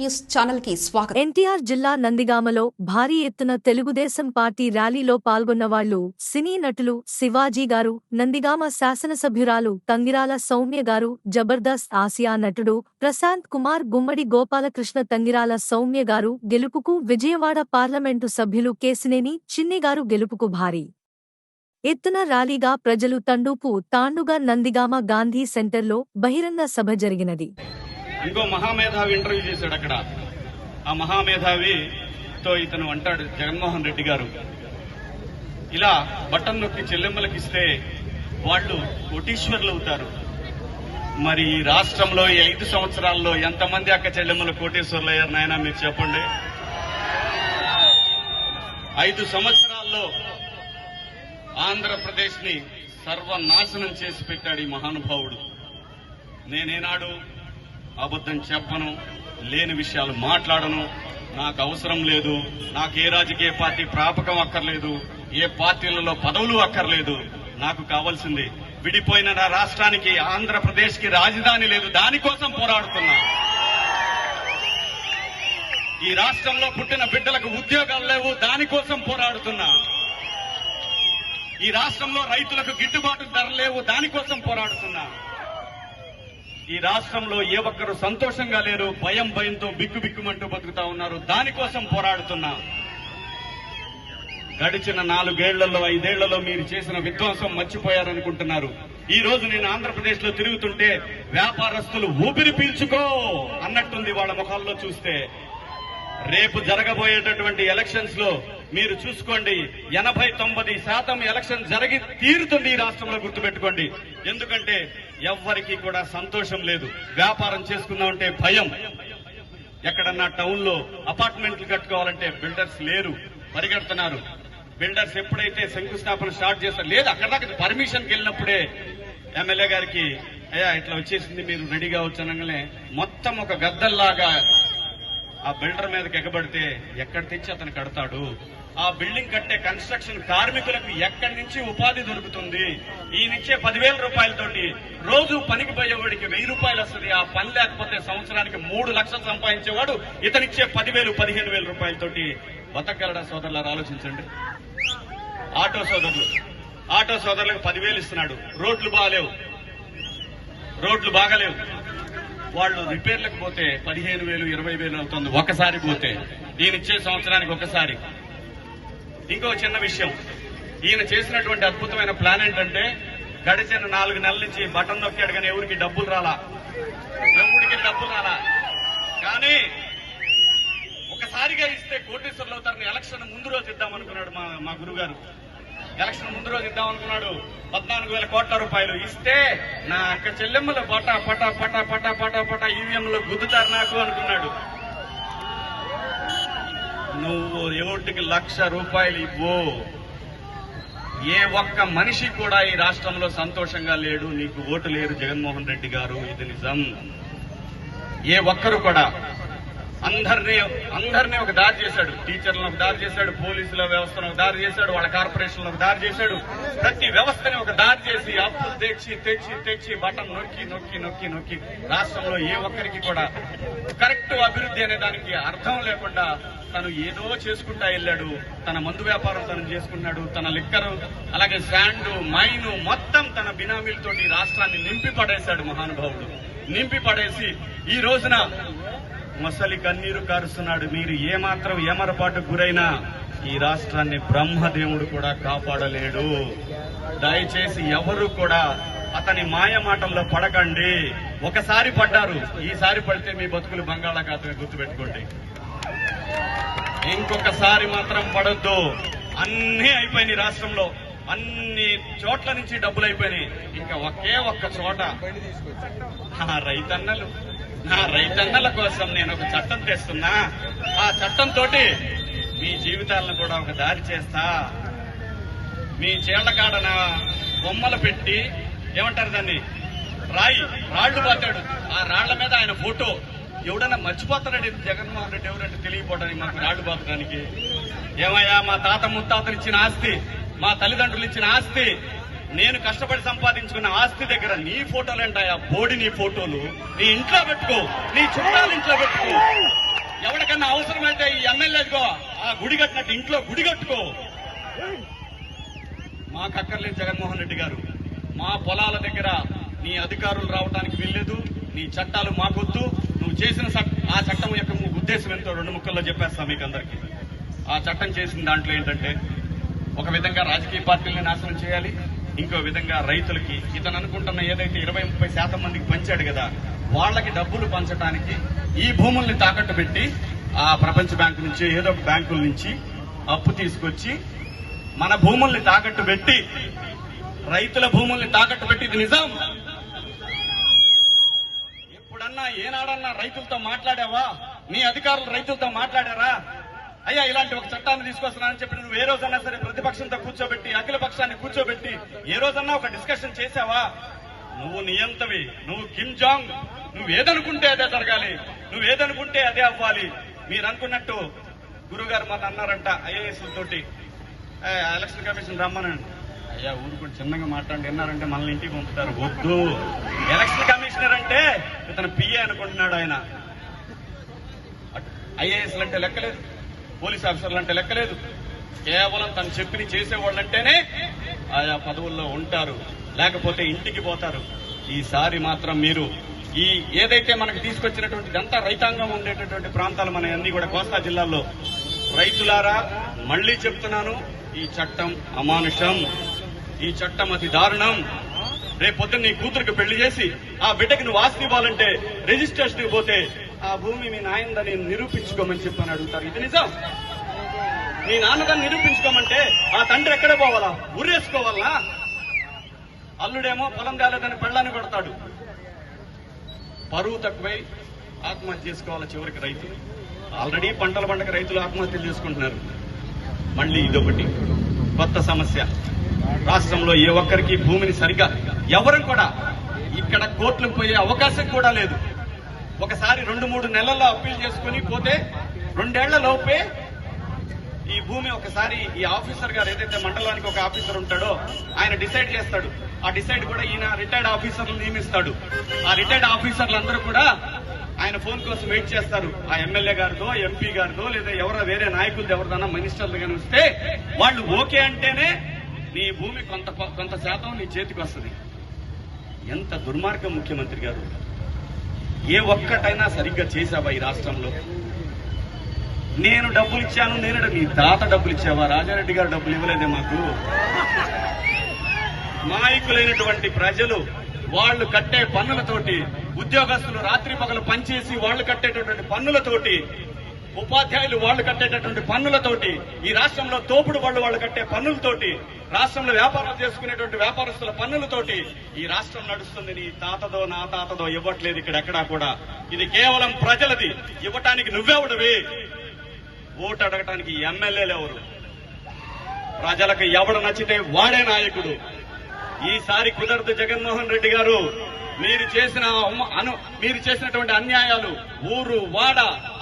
News ఛానల్కి స్వాగతం. ఎన్టీఆర్ జిల్లా నందిగామలో భారీ ఎత్తున తెలుగుదేశం పార్టీ ర్యాలీలో పాల్గొన్న వాళ్ళు సినీ నటులు శివాజీ గారు నందిగామ శాసనసభ్యురాలు తంగిరాల సౌమ్య గారు జబర్దస్త్ ఆసియా నటుడు ప్రశాంత్ కుమార్ గుమ్మడి గోపాలకృష్ణ తంగిరాల సౌమ్య గారు గెలుపుకు విజయవాడ పార్లమెంటు సభ్యులు కేసినేని చిన్ని గారు గెలుపుకు భారీ ఎత్తున ర్యాలీగా ప్రజలు తండూపు తాండుగా నందిగామ గాంధీ సెంటర్లో బహిరంగ సభ జరిగినది. ఇంకో మహామేధావి ఇంటర్వ్యూ చేశాడు అక్కడ. ఆ మహామేధావితో ఇతను అంటాడు జగన్మోహన్ రెడ్డి గారు ఇలా బటన్ నొక్కి చెల్లింపులకు ఇస్తే వాళ్ళు కోటీశ్వర్లు అవుతారు. మరి ఈ రాష్ట్రంలో ఈ ఐదు సంవత్సరాల్లో ఎంతమంది అక్క చెల్లెమ్మలు కోటీశ్వర్లు అయ్యారు నాయన మీరు చెప్పండి? ఐదు సంవత్సరాల్లో ఆంధ్రప్రదేశ్ని సర్వనాశనం చేసి పెట్టాడు ఈ మహానుభావుడు. నేనేనాడు అబద్ధం చెప్పను లేని విషయాలు మాట్లాడను. నాకు అవసరం లేదు. నాకు ఏ రాజకీయ పార్టీ ప్రాపకం అక్కర్లేదు. ఏ పార్టీలలో పదవులు అక్కర్లేదు. నాకు కావాల్సింది విడిపోయిన నా రాష్ట్రానికి ఆంధ్రప్రదేశ్కి రాజధాని లేదు. దానికోసం పోరాడుతున్నా. ఈ రాష్ట్రంలో పుట్టిన బిడ్డలకు ఉద్యోగాలు లేవు. దానికోసం పోరాడుతున్నా. ఈ రాష్ట్రంలో రైతులకు గిట్టుబాటు ధర లేవు. దానికోసం పోరాడుతున్నా. ఈ రాష్ట్రంలో ఏ ఒక్కరు సంతోషంగా లేరు భయం భయంతో బిక్కు బిక్కుమంటూ బతుకుతా ఉన్నారు. దానికోసం పోరాడుతున్నా. గడిచిన నాలుగేళ్ళలో ఐదేళ్ళలో మీరు చేసిన విధ్వంసం మర్చిపోయారనుకుంటున్నారు. ఈ రోజు నేను ఆంధ్రప్రదేశ్లో తిరుగుతుంటే వ్యాపారస్తులు ఊపిరి పీల్చుకో అన్నట్టుంది వాళ్ళ ముఖాల్లో చూస్తే. రేపు జరగబోయేటటువంటి ఎలక్షన్స్లో మీరు చూసుకోండి ఎనభై తొంభై శాతం ఎలక్షన్ జరిగి తీరుతుంది ఈ రాష్ట్రంలో గుర్తుపెట్టుకోండి. ఎందుకంటే ఎవ్వరికీ కూడా సంతోషం లేదు. వ్యాపారం చేసుకుందామంటే భయం. ఎక్కడన్నా టౌన్లో అపార్ట్మెంట్లు కట్టుకోవాలంటే బిల్డర్స్ లేరు పరిగెడుతున్నారు. బిల్డర్స్ ఎప్పుడైతే శంకుస్థాపన స్టార్ట్ చేస్తారు లేదు అక్కడ దాకా పర్మిషన్కి వెళ్ళినప్పుడే ఎమ్మెల్యే గారికి అయ్యా ఇట్లా వచ్చేసింది మీరు రెడీగా వచ్చనగానే మొత్తం ఒక గద్దల్లాగా ఆ బిల్డర్ మీదకి ఎగబడితే ఎక్కడ తెచ్చి అతను కడతాడు? ఆ బిల్డింగ్ కట్టే కన్స్ట్రక్షన్ కార్మికులకు ఎక్కడి నుంచి ఉపాధి దొరుకుతుంది? ఈయనిచ్చే పదివేల రూపాయలతోటి రోజు పనికి పోయేవాడికి వెయ్యి రూపాయలు వస్తుంది. ఆ పని లేకపోతే సంవత్సరానికి మూడు లక్షలు సంపాదించేవాడు ఇతనిచ్చే పదివేలు పదిహేను వేల రూపాయలతోటి. బతకగలడా సోదరులారు? ఆలోచించండి. ఆటో సోదరులు. ఆటో సోదరులకు పదివేలు ఇస్తున్నాడు. రోడ్లు బాగాలేవు. రోడ్లు బాగాలేవు. వాళ్ళు రిపేర్లకు పోతే పదిహేను వేలు ఇరవై వేలు అవుతుంది. ఒకసారి పోతే. నేను ఇచ్చే సంవత్సరానికి ఒకసారి. ఇంకో చిన్న విషయం. ఈయన చేసినటువంటి అద్భుతమైన ప్లాన్ ఏంటంటే గడిచిన నాలుగు నెలల నుంచి బటన్ నొక్కాడు కానీ ఎవరికి డబ్బులు రాలా? ఎవరికి డబ్బులు రాలా? కానీ ఒకసారిగా ఇస్తే కోటేశ్వర్లు అవుతారని ఎలక్షన్ ముందు రోజు ఇద్దాం అనుకున్నాడు మా మా గురుగారు. ఎలక్షన్ ముందు రోజు ఇద్దాం అనుకున్నాడు. పద్నాలుగు వేల కోట్ల రూపాయలు ఇస్తే నా అక్క చెల్లెమ్మలు పటా పటా పటా పటా పటా పటా ఈవీఎంలో గుద్దుతారు నాకు అనుకున్నాడు. నువ్వు ఎవరికి లక్ష రూపాయలు ఇవ్వు. ఏ ఒక్క మనిషి కూడా ఈ రాష్ట్రంలో సంతోషంగా లేడు. నీకు ఓటు లేరు జగన్మోహన్ రెడ్డి గారు. ఇది నిజం. ఏ ఒక్కరు కూడా అందరినీ అందరినీ ఒక దారి చేశాడు. టీచర్లను ఒక దారి చేశాడు. పోలీసుల వ్యవస్థను ఒక దారి చేశాడు. వాళ్ళ కార్పొరేషన్లు ఒక దారి చేశాడు. ప్రతి వ్యవస్థని ఒక దారి చేసి అప్పులు తెచ్చి తెచ్చి తెచ్చి బటన్ నొక్కి నొక్కి నొక్కి నొక్కి రాష్ట్రంలో ఏ ఒక్కరికి కూడా కరెక్ట్ అభివృద్ధి అనే దానికి అర్థం లేకుండా తను ఏదో చేసుకుంటా వెళ్ళాడు. తన మందు వ్యాపారం తను చేసుకున్నాడు. తన లిక్కరు అలాగే శాండ్ మైను మొత్తం తన బినామీలతోటి రాష్ట్రాన్ని నింపి పడేశాడు మహానుభావుడు. నింపి పడేసి ఈ రోజున మొసలి కన్నీరు కారుస్తున్నాడు. మీరు ఏమాత్రం ఏమరపాటు గురైనా ఈ రాష్ట్రాన్ని బ్రహ్మదేవుడు కూడా కాపాడలేడు. దయచేసి ఎవరు కూడా అతని మాయ మాటల్లో పడకండి. ఒకసారి పడ్డారు. ఈసారి పడితే మీ బతుకులు బంగాళాఖాతమే గుర్తుపెట్టుకోండి. ఇంకొకసారి మాత్రం పడొద్దు. అన్నీ అయిపోయినాయి రాష్ట్రంలో. అన్ని చోట్ల నుంచి డబ్బులు అయిపోయినాయి. ఇంకా ఒకే ఒక్క చోట. ఆ రైతన్నలు. నా రైతన్నల కోసం నేను ఒక చట్టం తెస్తున్నా. ఆ చట్టంతో మీ జీవితాలను కూడా ఒక దారి చేస్తా. మీ చేళ్ళకాడ నా బొమ్మలు పెట్టి ఏమంటారు దాన్ని? రాయి రాళ్ళు పోతాడు. ఆ రాళ్ళ మీద ఆయన ఫోటో. ఎవడన్నా మర్చిపోతాడండి జగన్మోహన్ రెడ్డి ఎవరంటే తెలియపోవడానికి మాకు రాళ్ళు పాతడానికి. ఏమయ్యా మా తాత ముత్తాతలు ఇచ్చిన ఆస్తి మా తల్లిదండ్రులు ఇచ్చిన ఆస్తి నేను కష్టపడి సంపాదించుకున్న ఆస్తి దగ్గర నీ ఫోటోలు ఏంటాయా బోడి నీ ఫోటోలు. నీ ఇంట్లో పెట్టుకో నీ చుట్టాలు ఇంట్లో పెట్టుకో. ఎవరికన్నా అవసరమైతే ఈ ఎమ్మెల్యేకో ఆ గుడి కట్టినట్టు ఇంట్లో గుడి కట్టుకో. మాకు అక్కర్లేదు జగన్మోహన్ రెడ్డి గారు. మా పొలాల దగ్గర నీ అధికారులు రావడానికి వీల్లేదు నీ చట్టాలు మాకొద్దు. చేసిన ఆ చట్టం యొక్క ఉద్దేశం ఎంతో? రెండు ముక్కల్లో చెప్పేస్తా మీకు అందరికి ఆ చట్టం చేసిన దాంట్లో ఏంటంటే ఒక విధంగా రాజకీయ పార్టీలని నాశనం చేయాలి ఇంకో విధంగా రైతులకి ఇతను అనుకుంటున్న ఏదైతే ఇరవై ముప్పై శాతం మందికి పంచాడు కదా వాళ్ళకి డబ్బులు పంచడానికి ఈ భూముల్ని తాకట్టు పెట్టి ఆ ప్రపంచ బ్యాంకు నుంచి ఏదో ఒక బ్యాంకుల నుంచి అప్పు తీసుకొచ్చి మన భూముల్ని తాకట్టు పెట్టి రైతుల భూముల్ని తాకట్టు పెట్టి ఇది నిజం. ఏనాడన్నా రైతులతో మాట్లాడావా? నీ అధికారులు రైతులతో మాట్లాడారా? అయ్యా ఇలాంటి ఒక చట్టాన్ని తీసుకొస్తున్నానని చెప్పి నువ్వు ఏ రోజన్నా సరే ప్రతిపక్షంతో కూర్చోబెట్టి అఖిల పక్షాన్ని కూర్చోబెట్టి ఏ రోజన్నా ఒక డిస్కషన్ చేసావా నువ్వు నియంతవి నువ్వు కిమ్ జాంగ్ నువ్వు ఏదనుకుంటే అదే జరగాలి నువ్వు ఏదనుకుంటే అదే అవ్వాలి. మీరు అనుకున్నట్టు గురుగారు మన అన్నారంట ఐఏఎస్ తోటి "ఏ, ఎలక్షన్ కమిషన్ రమ్మనండి. అయ్యా ఊరుకొని చిన్నగా మాట్లాడి విన్నారంటే మనల్ని ఇంటికి పంపుతారు. వద్దు. ఎలక్షన్ కమిషనర్ అంటే ఇతను పిఏ అనుకుంటున్నాడు ఆయన. ఐఏఎస్ అంటే లెక్కలేదు. పోలీస్ ఆఫీసర్లు అంటే లెక్కలేదు. కేవలం తను చెప్పిన చేసేవాళ్ళంటేనే ఆయా పదవుల్లో ఉంటారు. లేకపోతే ఇంటికి పోతారు. ఈసారి మాత్రం మీరు ఈ ఏదైతే మనకు తీసుకొచ్చినటువంటి అంతా రైతాంగం ఉండేటటువంటి ప్రాంతాలు మన అన్ని కూడా కోస్తా జిల్లాల్లో. రైతులారా మళ్ళీ చెప్తున్నాను ఈ చట్టం అమానుషం. ఈ చట్టం అతి దారుణం. రేపొద్దున నీ కూతురికి పెళ్ళి చేసి ఆ బిడ్డకి నువ్వు ఆస్తి ఇవ్వాలంటే రిజిస్ట్రేషన్ పోతే ఆ భూమి మీ నాయనదని నిరూపించుకోమని చెప్పని అడుగుతారు. ఇది నిజం. నీ నాన్నదాన్ని నిరూపించుకోమంటే ఆ తండ్రి ఎక్కడ పోవాలా? ఉరేసుకోవాలా? అల్లుడేమో పొలం కాలేదని పెళ్ళాన్ని కొడతాడు. పరువు తక్కువై ఆత్మహత్య చేసుకోవాలి చివరికి రైతు? ఆల్రెడీ పంటల పండగ రైతులు ఆత్మహత్యలు చేసుకుంటున్నారు. మళ్ళీ ఇదొకటి. కొత్త సమస్య. రాష్ట్రంలో ఏ ఒక్కరికి భూమిని సరిగా ఎవరు కూడా ఇక్కడ కోర్టులకు పోయే అవకాశం కూడా లేదు. ఒకసారి రెండు మూడు నెలల్లో అప్పీల్ చేసుకుని పోతే రెండేళ్ళ లోపే ఈ భూమి ఒకసారి ఈ ఆఫీసర్ గారు ఏదైతే మండలానికి ఒక ఆఫీసర్ ఉంటాడో ఆయన డిసైడ్ చేస్తాడు. ఆ డిసైడ్ కూడా ఈయన రిటైర్డ్ ఆఫీసర్లు నియమిస్తాడు. ఆ రిటైర్డ్ ఆఫీసర్లు అందరూ కూడా ఆయన ఫోన్ కోసం వెయిట్ చేస్తారు. ఆ ఎమ్మెల్యే గారిదో ఎంపీ గారిదో లేదా ఎవరో వేరే నాయకులది ఎవరిదన్నా మినిస్టర్లు కానీ వస్తే వాళ్ళు ఓకే అంటేనే నీ భూమి కొంత కొంత శాతం నీ చేతికి వస్తుంది. ఎంత దుర్మార్గం ముఖ్యమంత్రి గారు. ఏ ఒక్కటైనా సరిగ్గా చేశావా ఈ రాష్ట్రంలో? నేను డబ్బులు ఇచ్చాను నేను మీ తాత డబ్బులు ఇచ్చావా? రాజారెడ్డి గారు డబ్బులు ఇవ్వలేదే మాకు. నాయకులైనటువంటి ప్రజలు వాళ్ళు కట్టే పన్నులతోటి ఉద్యోగస్తులు రాత్రి పగలు పనిచేసి వాళ్ళు కట్టేటటువంటి పన్నులతోటి ఉపాధ్యాయులు వాళ్ళు కట్టేటటువంటి పన్నులతోటి ఈ రాష్ట్రంలో తోపుడు వాళ్ళు వాళ్ళు కట్టే పన్నులతోటి రాష్ట్రంలో వ్యాపారం చేసుకునేటువంటి వ్యాపారస్తుల పన్నులతోటి ఈ రాష్ట్రం నడుస్తుంది నీ తాతదో నా తాతదో ఇవ్వట్లేదు ఇక్కడ ఎక్కడా కూడా. ఇది కేవలం ప్రజలది. ఇవ్వటానికి నువ్వెవడవి ఓటు అడగటానికి ఎమ్మెల్యేలు ఎవరు? ప్రజలకు ఎవడు నచ్చితే వాడే నాయకుడు. ఈసారి కుదరదు జగన్మోహన్ రెడ్డి గారు. మీరు చేసిన అను మీరు చేసినటువంటి అన్యాయాలు ఊరు వాడ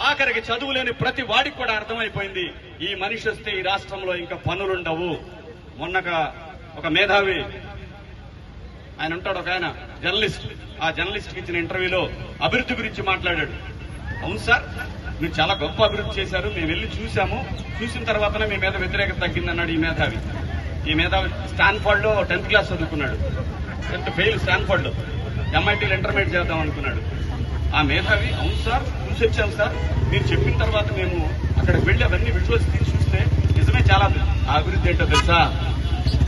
ఆఖరికి చదువు లేని ప్రతి వాడికి కూడా అర్థమైపోయింది. ఈ మనిషి వస్తే ఈ రాష్ట్రంలో ఇంకా పనులుండవు. మొన్నక ఒక మేధావి ఆయన ఉంటాడు ఒక ఆయన జర్నలిస్ట్. ఆ జర్నలిస్ట్ ఇచ్చిన ఇంటర్వ్యూలో అభివృద్ధి గురించి మాట్లాడాడు. అవును సార్ మీరు చాలా గొప్ప అభివృద్ధి చేశారు. మేము వెళ్ళి చూసాము చూసిన తర్వాతనే మీ మీద వ్యతిరేకత తగ్గిందన్నాడు ఈ మేధావి. ఈ మేధావి స్టాన్ఫర్డ్లో టెన్త్ క్లాస్ చదువుకున్నాడు. టెన్త్ ఫెయిల్ స్టాన్ఫర్డ్లో ఎంఐటీలో ఇంటర్మీడియట్ చేద్దాం అనుకున్నాడు. ఆ మేధావి అవును సార్ చూసి వచ్చాం సార్. మీరు చెప్పిన తర్వాత మేము అక్కడికి వెళ్ళి అవన్నీ విజువల్స్ తీసి చూస్తే నిజమే చాలా అభివృద్ధి ఏంటో తెలుసా?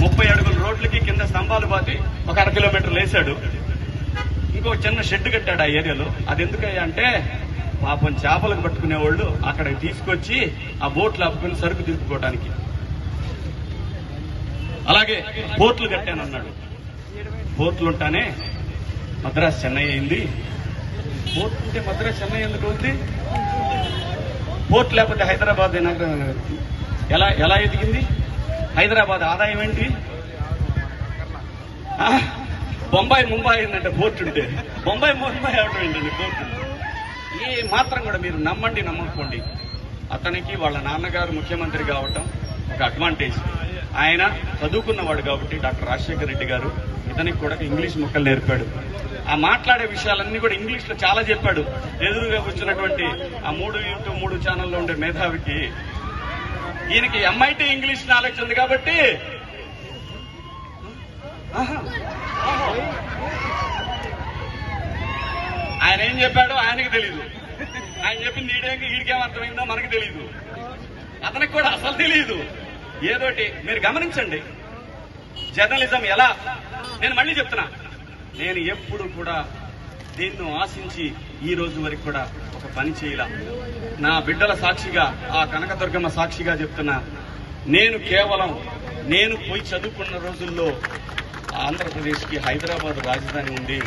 ముప్పై అడుగుల రోడ్లకి కింద స్తంభాలు బాతి ఒక అర కిలోమీటర్ లేశాడు. ఇంకో చిన్న షెడ్ కట్టాడు ఆ ఏరియాలో. అది ఎందుకయ్యా అంటే పాపం చేపలకు పట్టుకునే వాళ్ళు అక్కడికి తీసుకొచ్చి ఆ బోట్లు అప్పుకుని సరుకు దింపుకోవడానికి అలాగే బోట్లు కట్టానన్నాడు. పోర్ట్లు ఉంటానే మద్రాస్ చెన్నై అయింది. పోర్ట్ ఉంటే మద్రాస్ చెన్నై ఎందుకు ఉంది పోర్ట్ లేకపోతే హైదరాబాద్ నగరం? ఎలా ఎలా ఎదిగింది? హైదరాబాద్ ఆదాయం ఏంటి? బొంబాయి ముంబై అయిందంటే పోర్ట్ ఉంటే. బొంబాయి ముంబై అవడం ఏంటండి పోర్ట్? ఏ మాత్రం కూడా మీరు నమ్మండి నమ్మకపోండి. అతనికి వాళ్ళ నాన్నగారు ముఖ్యమంత్రి కావటం ఒక అడ్వాంటేజ్. ఆయన చదువుకున్నవాడు కాబట్టి డాక్టర్ రాజశేఖర రెడ్డి గారు ఇతనికి కూడా ఇంగ్లీష్ మొక్కలు నేర్పాడు. ఆ మాట్లాడే విషయాలన్నీ కూడా ఇంగ్లీష్లో చాలా చెప్పాడు. ఎదురుగా వచ్చినటువంటి ఆ మూడు ఇంటూ మూడు ఛానల్లో ఉండే మేధావికి. ఈయనకి ఎంఐటి ఇంగ్లీష్ నాలెడ్జ్ ఉంది కాబట్టి ఆయన ఏం చెప్పాడో ఆయనకి తెలీదు. ఆయన చెప్పింది ఈడేకి ఈడికేం అర్థమైందో మనకి తెలీదు. అతనికి కూడా అసలు తెలియదు ఏదోటి మీరు గమనించండి. జర్నలిజం ఎలా? నేను మళ్ళీ చెప్తున్నా. నేను ఎప్పుడు కూడా దీన్ని ఆశించి ఈ రోజు వరకు కూడా ఒక పని చేయలా. నా బిడ్డల సాక్షిగా ఆ కనకదుర్గమ్మ సాక్షిగా చెప్తున్నా నేను కేవలం నేను పోయి చదువుకున్న రోజుల్లో ఆంధ్రప్రదేశ్కి హైదరాబాద్ రాజధాని ఉంది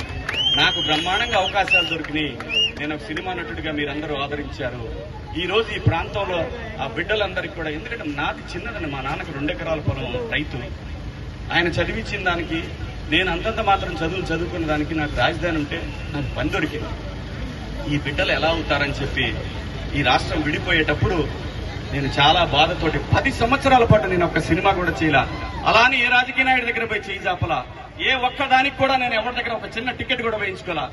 నాకు బ్రహ్మాండంగా అవకాశాలు దొరికినాయి. నేను ఒక సినిమా నటుడిగా మీరందరూ ఆదరించారు. ఈ రోజు ఈ ప్రాంతంలో ఆ బిడ్డలందరికీ కూడా ఎందుకంటే నాది చిన్నదని మా నాన్నకు రెండెకరాల పొలం రైతు. ఆయన చదివించిన దానికి నేను అంతంత మాత్రం చదువులు చదువుకున్న దానికి నాకు రాజధాని ఉంటే నాకు పని దొరికింది. ఈ బిడ్డలు ఎలా అవుతారని చెప్పి ఈ రాష్ట్రం విడిపోయేటప్పుడు నేను చాలా బాధతోటి పది సంవత్సరాల పాటు నేను ఒక సినిమా కూడా చేయాల. అలానే ఏ రాజకీయ నాయుడు దగ్గర పోయి చేయి చాపలా. ఏ ఒక్క దానికి కూడా నేను ఎవరి దగ్గర ఒక చిన్న టికెట్ కూడా వేయించుకోలా.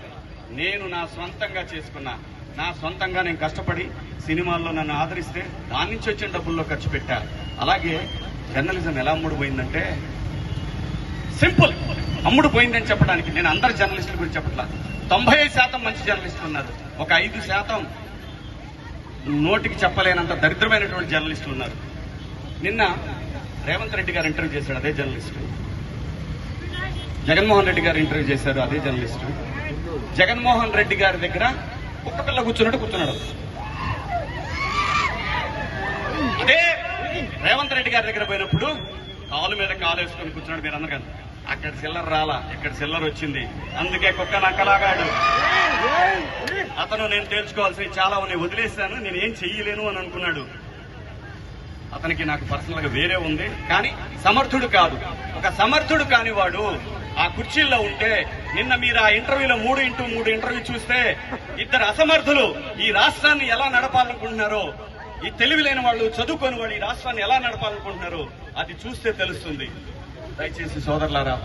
నేను నా సొంతంగా చేసుకున్నా. నా సొంతంగా నేను కష్టపడి సినిమాల్లో నన్ను ఆదరిస్తే దాని నుంచి వచ్చిన డబ్బుల్లో ఖర్చు పెట్టా. అలాగే జర్నలిజం ఎలా ముడిపోయిందంటే సింపుల్. అమ్ముడు పోయిందని చెప్పడానికి నేను అందరు జర్నలిస్టుల గురించి చెప్పట్లా. తొంభై శాతం మంచి జర్నలిస్టులు ఉన్నారు. ఒక ఐదు శాతం నోటికి చెప్పలేనంత దరిద్రమైనటువంటి జర్నలిస్టులు ఉన్నారు. నిన్న రేవంత్ రెడ్డి గారు ఇంటర్వ్యూ చేశాడు అదే జర్నలిస్టు. జగన్మోహన్ రెడ్డి గారు ఇంటర్వ్యూ చేశారు అదే జర్నలిస్టు. జగన్మోహన్ రెడ్డి గారి దగ్గర కుక్క పిల్ల కూర్చున్నట్టు కూర్చున్నాడు. అదే రేవంత్ రెడ్డి గారి దగ్గర పోయినప్పుడు కాలు మీద కాలు వేసుకొని కూర్చున్నాడు మీరు అందరు అక్కడ చిల్లర రాలా ఇక్కడ చిల్లర వచ్చింది. అందుకే కుక్క నక్కలాగాడు అతను నేను తేల్చుకోవాల్సినవి చాలా ఉన్నాయి వదిలేశాను నేను ఏం చెయ్యలేను అని అనుకున్నాడు. అతనికి నాకు పర్సనల్గా వేరే ఉంది కానీ సమర్థుడు కాదు. ఒక సమర్థుడు కాని వాడు ఆ కుర్చీల్లో ఉంటే నిన్న మీరు ఆ ఇంటర్వ్యూలో మూడు ఇంటూ మూడు ఇంటర్వ్యూ చూస్తే ఇద్దరు అసమర్థులు ఈ రాష్ట్రాన్ని ఎలా నడపాలనుకుంటున్నారో ఈ తెలివి లేని వాళ్ళు చదువుకొని వాళ్ళు ఈ రాష్ట్రాన్ని ఎలా నడపాలనుకుంటున్నారో అది చూస్తే తెలుస్తుంది. దయచేసి సోదరులారా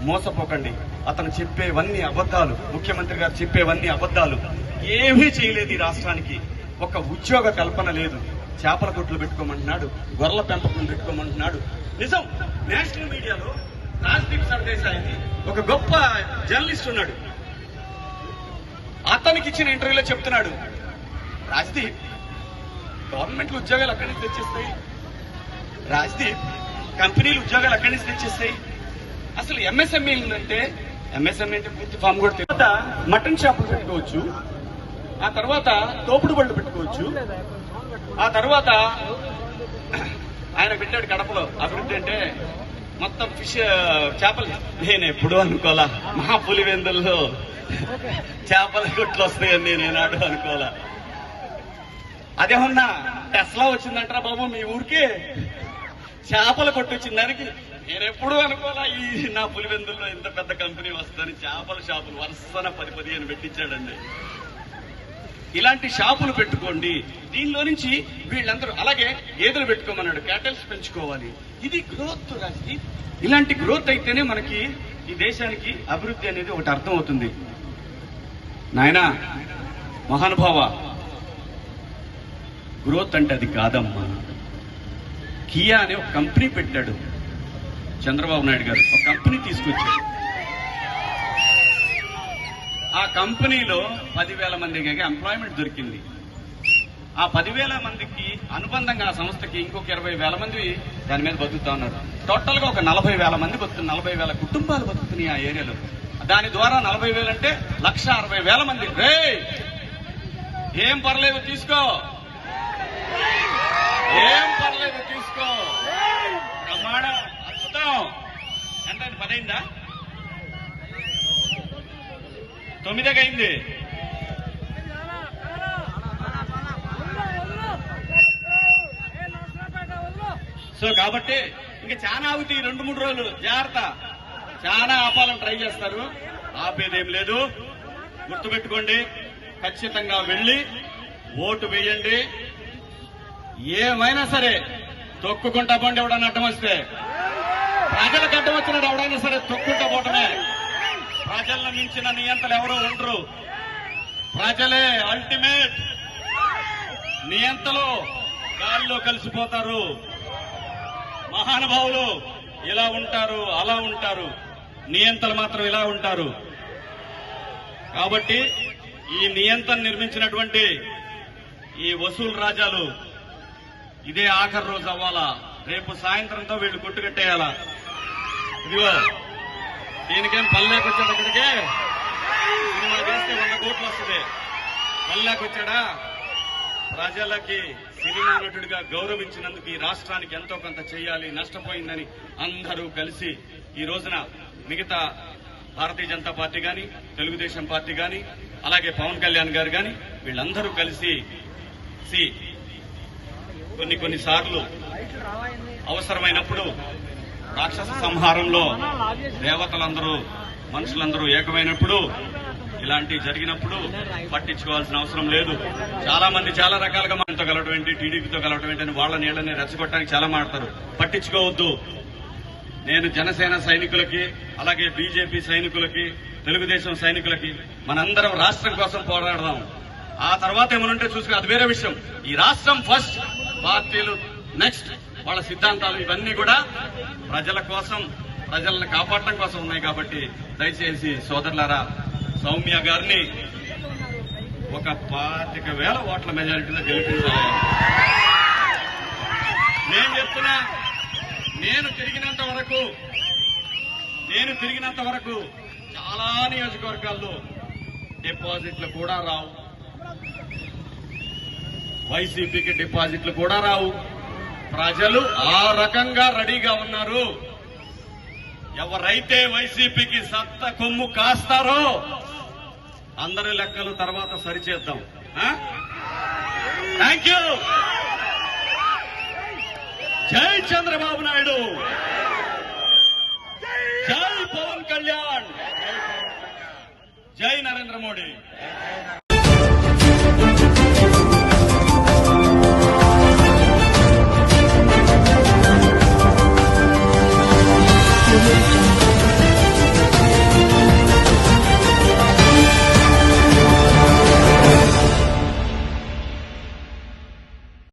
మోసపోకండి. అతను చెప్పేవన్నీ అబద్ధాలు ముఖ్యమంత్రి గారు చెప్పేవన్నీ అబద్ధాలు. ఏమీ చేయలేదు ఈ రాష్ట్రానికి. ఒక ఉద్యోగ కల్పన లేదు. చేపల కొట్లు పెట్టుకోమంటున్నాడు గొర్రెల పెంపకం పెట్టుకోమంటున్నాడు. నిజం నేషనల్ మీడియాలో రాజ్దీప్ సర్దేశాయ్ అని ఒక గొప్ప జర్నలిస్ట్ ఉన్నాడు. అతనికి ఇచ్చిన ఇంటర్వ్యూలో చెప్తున్నాడు రాజ్దీప్ గవర్నమెంట్ ఉద్యోగాలు అక్కడి నుంచి తెచ్చేస్తాయి? రాజ్దీప్ కంపెనీలు ఉద్యోగాలు అక్కడి నుంచి తెచ్చేస్తాయి. అసలు ఎంఎస్ఎంఈ ఏంటంటే ఎంఎస్ఎంఈ అంటే పూర్తి ఫామ్ కూడా తర్వాత మటన్ షాపులు పెట్టుకోవచ్చు. ఆ తర్వాత తోపుడు బళ్ళు పెట్టుకోవచ్చు. ఆ తర్వాత ఆయన పెట్టాడు కడపలో. అభివృద్ధి అంటే మొత్తం ఫిష్ చేపలు. నేను ఎప్పుడు అనుకోలా. మహా పులివెందుల్లో చేపల గుట్లు వస్తాయని నేను ఏనాడు అనుకోలా. అదేమన్నా టెస్లా వచ్చిందంటారా బాబు మీ ఊరికే. చేపలు కొట్టొచ్చిన దానికి నేను ఎప్పుడు అనుకోలా ఈ నా పులివెందుల్లో ఇంత పెద్ద కంపెనీ వస్తుందని చేపల షాపులు వరుసన పది పదిహేను పెట్టించాడండి. ఇలాంటి షాపులు పెట్టుకోండి. దీనిలో నుంచి వీళ్ళందరూ అలాగే గేదెలు పెట్టుకోమన్నాడు క్యాటల్స్ పెంచుకోవాలి. ఇది గ్రోత్ రాజీ ఇలాంటి గ్రోత్ అయితేనే మనకి ఈ దేశానికి అభివృద్ధి అనేది ఒకటి అర్థం అవుతుంది నాయనా మహానుభావ గ్రోత్ అంటే అది కాదమ్మా. కియా అనే ఒక కంపెనీ పెట్టాడు చంద్రబాబు నాయుడు గారు. ఒక కంపెనీ తీసుకొచ్చాడు. ఆ కంపెనీలో పదివేల మందికి ఎంప్లాయ్మెంట్ దొరికింది. ఆ పదివేల మందికి అనుబంధంగా ఆ సంస్థకి ఇంకొక ఇరవై వేల మంది దాని మీద బతుకుతా ఉన్నారు. టోటల్గా ఒక నలభై వేల మంది బతుకుతున్నారు. నలభై వేల కుటుంబాలు బతుకుతున్నాయి ఆ ఏరియాలో. దాని ద్వారా నలభై వేలు అంటే లక్ష అరవై వేల మంది. రే ఏం పర్లేదు తీసుకో. ఏం పర్లేదు తీసుకో. ప్రమాణం అద్భుతం. ఎంత పదైందా? తొమ్మిదకైంది. అయింది సో కాబట్టి ఇంకా చాలా అవుతాయి రెండు మూడు రోజులు. జాగ్రత్త. చాలా ఆపాలని ట్రై చేస్తారు. ఆపేదేం లేదు. గుర్తుపెట్టుకోండి. ఖచ్చితంగా వెళ్ళి ఓటు వేయండి. ఏమైనా సరే తొక్కుకుంటా పోండి ఎవడన్నా అడ్డం వస్తే? ప్రజలకు అడ్డం వచ్చినాడు ఎవడైనా సరే తొక్కుంటా పోవటమే. ప్రజలను మించిన నియంతలు ఎవరు ఉండరు. ప్రజలే అల్టిమేట్ నియంతలు గాల్లో కలిసిపోతారు. మహానుభావులు ఇలా ఉంటారు అలా ఉంటారు. నియంతలు మాత్రం ఇలా ఉంటారు. కాబట్టి ఈ నియంత్రణ నిర్మించినటువంటి ఈ వసూలు రాజాలు ఇదే ఆఖరి రోజు అవ్వాలా? రేపు సాయంత్రంతో వీళ్ళు కొట్టుకట్టేయాలా ఇదిగో దీనికేం పల్లెకి వచ్చాడు అక్కడికే? సినిమా వంద కోట్లు వస్తుంది. పల్లెకి వచ్చాడా ప్రజలకి సినిమా నటుడిగా గౌరవించినందుకు ఈ రాష్ట్రానికి ఎంతో కొంత చేయాలి నష్టపోయిందని అందరూ కలిసి ఈ రోజున మిగతా భారతీయ జనతా పార్టీ గాని తెలుగుదేశం పార్టీ గాని అలాగే పవన్ కళ్యాణ్ గారు గాని వీళ్ళందరూ కలిసి సి కొన్ని కొన్ని సార్లు అవసరమైనప్పుడు రాక్షస సంహారంలో దేవతలందరూ మనుషులందరూ ఏకమైనప్పుడు ఇలాంటి జరిగినప్పుడు పట్టించుకోవాల్సిన అవసరం లేదు. చాలా మంది చాలా రకాలుగా మనతో కలవటం ఏంటి టీడీపీతో కలవటం ఏంటి అని వాళ్ళ నీళ్ళని రెచ్చగొట్టడానికి చాలా మాడతారు పట్టించుకోవద్దు. నేను జనసేన సైనికులకి అలాగే బీజేపీ సైనికులకి తెలుగుదేశం సైనికులకి మనందరం రాష్ట్రం కోసం పోరాడదాం. ఆ తర్వాత ఏమనుంటే చూసుకుని అది వేరే విషయం. ఈ రాష్ట్రం ఫస్ట్ పార్టీలు. నెక్స్ట్ వాళ్ళ సిద్ధాంతాలు ఇవన్నీ కూడా ప్రజల కోసం ప్రజలను కాపాడటం కోసం ఉన్నాయి కాబట్టి దయచేసి సోదరులారా సౌమ్య గారిని ఒక పాతిక వేల ఓట్ల మెజారిటీలో గెలిపించాలి. నేను చెప్తున్నా నేను తిరిగినంత వరకు నేను తిరిగినంత వరకు చాలా నియోజకవర్గాల్లో డిపాజిట్లు కూడా రావు. వైసీపీకి డిపాజిట్లు కూడా రావు. ప్రజలు ఆ రకంగా రెడీగా ఉన్నారు. ఎవరైతే వైసీపీకి సత్త కొమ్ము కాస్తారో అందరి లెక్కలు తర్వాత సరిచేద్దాం. థ్యాంక్ యూ జై చంద్రబాబు నాయుడు. జై పవన్ కళ్యాణ్. జై నరేంద్ర మోడీ.